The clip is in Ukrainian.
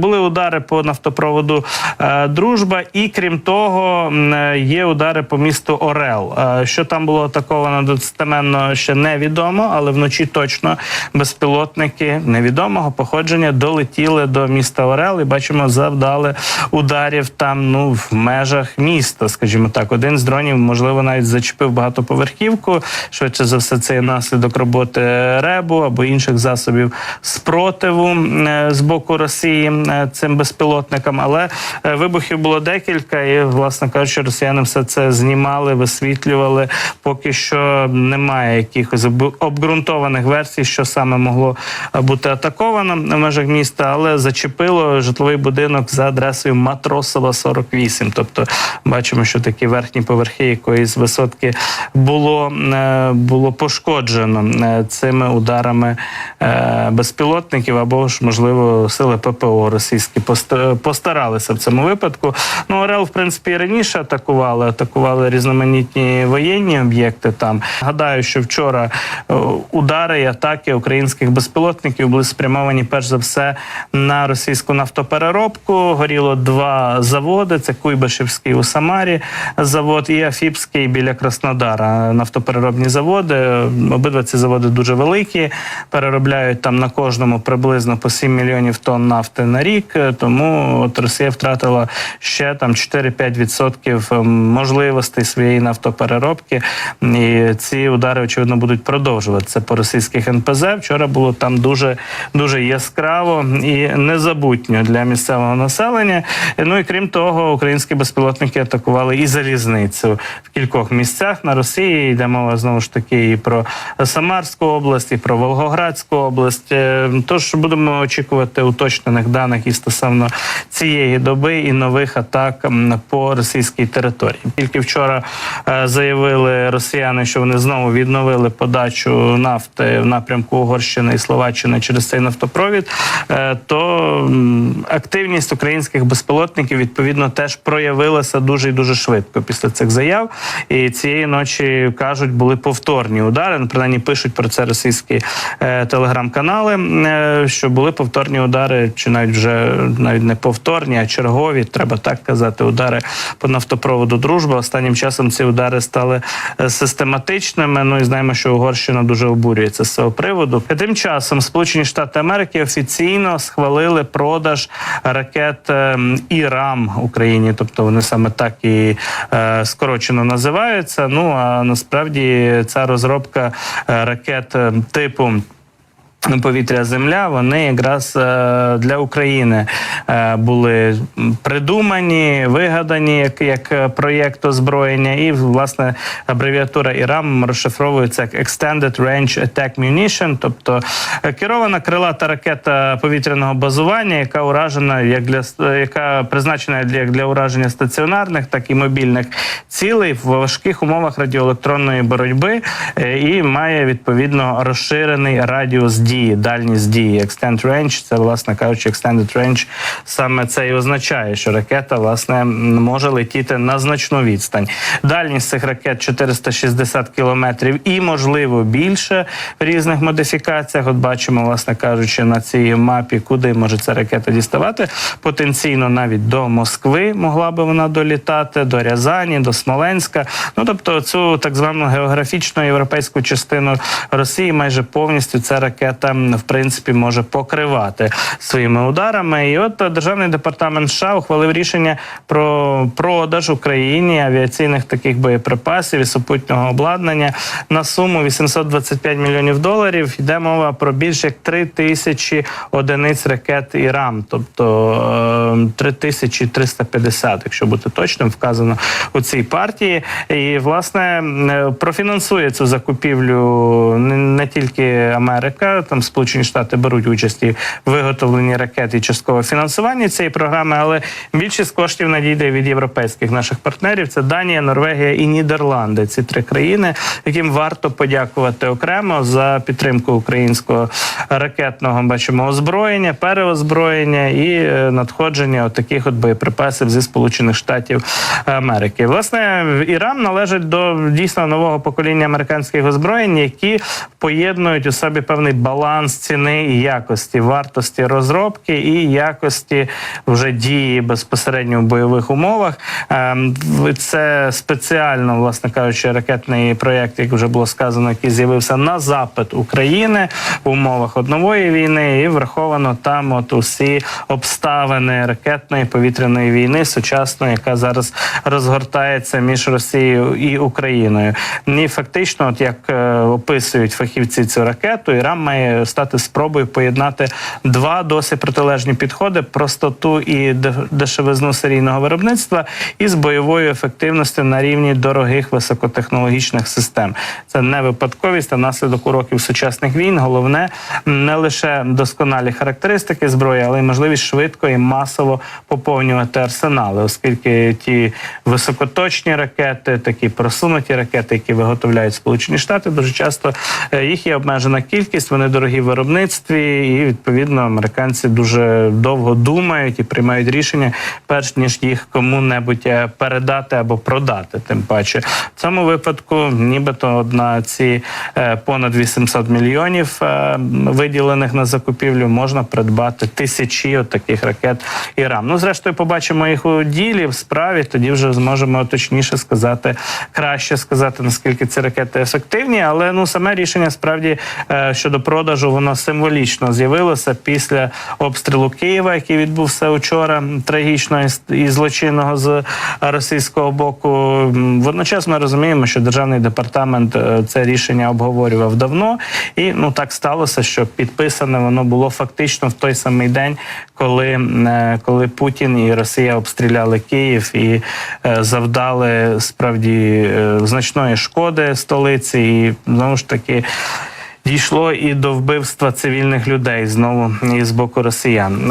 Були удари по нафтопроводу е, Дружба, і крім того, е, є удари по місту Орел. Е, що там було атаковано достеменно ще невідомо, але вночі точно безпілотники невідомого походження долетіли до міста Орел і бачимо, завдали ударів там ну в межах міста. Скажімо так, один з дронів можливо навіть зачепив багатоповерхівку. Швидше за все, це є наслідок роботи РЕБу або інших засобів спротиву з боку Росії цим безпілотникам. Але е, вибухів було декілька, і власне кажучи, росіяни все це знімали, висвітлювали. Поки що немає якихось обґрунтованих версій, що саме могло е, бути атаковано в межах міста, але зачепило житловий будинок за адресою Матросова 48. Тобто бачимо, що такі верхні поверхи якоїсь висотки було, е, було пошкоджено е, цими ударами е, безпілотників або ж можливо сили ППО російські пост- постаралися в цьому випадку. Ну Орел, в принципі, і раніше атакували, атакували різноманітні воєнні об'єкти. Там гадаю, що вчора е, удари і атаки українських безпілотників були спрямовані перш за все на російську нафтопереробку. Горіло два заводи: це Куйбишевський у Самарі завод і Афіпський біля Краснодара. Нафтопереробні заводи. Обидва ці заводи дуже великі. Переробляють там на кожному приблизно по 7 мільйонів тонн нафти на рік. Е, Тому от Росія втратила ще там 4-5% можливостей своєї нафтопереробки. І ці удари очевидно будуть продовжуватися по російських НПЗ. Вчора було там дуже дуже яскраво і незабутньо для місцевого населення. Ну і крім того, українські безпілотники атакували і залізницю в кількох місцях на Росії. Йде мова знову ж таки і про Самарську область, і про Волгоградську область. Е, Тож будемо очікувати уточнених даних і стосовно цієї доби і нових атак по російській території. Тільки вчора е, заявили росіяни, що вони знову відновили подачу нафти в напрямку Угорщини і Словаччини через цей нафтопровід. е, То активність українських безпілотників відповідно теж проявилася дуже і дуже швидко після цих заяв. І цієї ночі кажуть, були повторні удари. Ну, принаймні пишуть про це російські е, телеграм-канали, що були повторні удари, чи навіть вже навіть не повторні, а чергові. Треба так казати. Удари по нафтопроводу Дружба. Останнім часом ці удари стали е, систематичними. Ну і знаємо, що Угорщина дуже обурюється з цього приводу. Тим часом Сполучені Штати Америки офіційно схвалили продаж ракет е, ІРАМ Україні, тобто вони саме так і е, скорочено називаються. Ну а насправді ця розробка ракет типу. Повітря земля вони якраз е, для України е, були придумані, вигадані як, як е, проєкт озброєння, і власне абревіатура ІРАМ розшифровується як Extended Range Attack Munition, тобто керована крилата ракета повітряного базування, яка уражена як для яка призначена як для ураження стаціонарних, так і мобільних цілей в важких умовах радіоелектронної боротьби і має відповідно розширений радіус дії, дальність дії. Extend range, це власне кажучи, extended range саме це і означає, що ракета власне може летіти на значну відстань. Дальність цих ракет 460 кілометрів і можливо більше в різних модифікаціях. От бачимо, власне кажучи, на цій мапі, куди може ця ракета діставати. Потенційно навіть до Москви могла би вона долітати, до Рязані, до Смоленська. Ну тобто, цю так звану географічну європейську частину Росії майже повністю ця ракета в принципі може покривати своїми ударами. І от е, державний департамент США ухвалив рішення про продаж Україні авіаційних таких боєприпасів і супутнього обладнання на суму 825 мільйонів доларів. Йде мова про більше як 3 тисячі одиниць ракет ІРАМ, тобто е, 3350, якщо бути точним, вказано у цій партії. І власне е, профінансує цю закупівлю не тільки Америка, там Сполучені Штати беруть участь і виготовленні ракет і частково фінансуванні цієї програми, але більшість коштів надійде від європейських наших партнерів. Це Данія, Норвегія і Нідерланди. Ці три країни, яким варто подякувати окремо за підтримку українського ракетного бачимо озброєння, переозброєння і е, надходження от таких от боєприпасів зі Сполучених Штатів Америки. Власне, Іран належить до дійсно нового покоління американських озброєнь, які поєднують у собі певний баланс баланс ціни і якості, вартості розробки і якості вже дії безпосередньо в бойових умовах. Ем, Це спеціально, власне кажучи, ракетний проєкт, як вже було сказано, який з'явився на запит України в умовах однової війни, і враховано там от усі обставини ракетної повітряної війни сучасної, яка зараз розгортається між Росією і Україною. І фактично, от як е, описують фахівці цю ракету, Іран має стати спробою поєднати два досить протилежні підходи: простоту і де- дешевизну серійного виробництва із бойовою ефективністю на рівні дорогих високотехнологічних систем. Це не випадковість, а наслідок уроків сучасних війн. Головне не лише досконалі характеристики зброї, але й можливість швидко і масово поповнювати арсенали, оскільки ті високоточні ракети, такі просунуті ракети, які виготовляють Сполучені Штати, дуже часто е, їх є обмежена кількість. Вони дорогі виробництві, і відповідно американці дуже довго думають і приймають рішення, перш ніж їх кому-небудь е, передати або продати. Тим паче в цьому випадку, нібито на ці е, понад 800 мільйонів е, виділених на закупівлю, можна придбати тисячі таких ракет Іран. Ну, зрештою, побачимо їх у ділі в справі. Тоді вже зможемо точніше сказати, краще сказати, наскільки ці ракети ефективні. Але ну саме рішення справді щодо продажу воно символічно з'явилося після обстрілу Києва, який відбувся учора трагічно і- злочинного з російського боку. Водночас ми розуміємо, що державний департамент е, це рішення обговорював давно, і ну так сталося, що підписане воно було фактично в той самий день, коли, е, коли Путін і Росія обстріляли Київ і е, завдали справді е, значної шкоди столиці, і знову ж таки. Дійшло і до вбивства цивільних людей знову з боку росіян.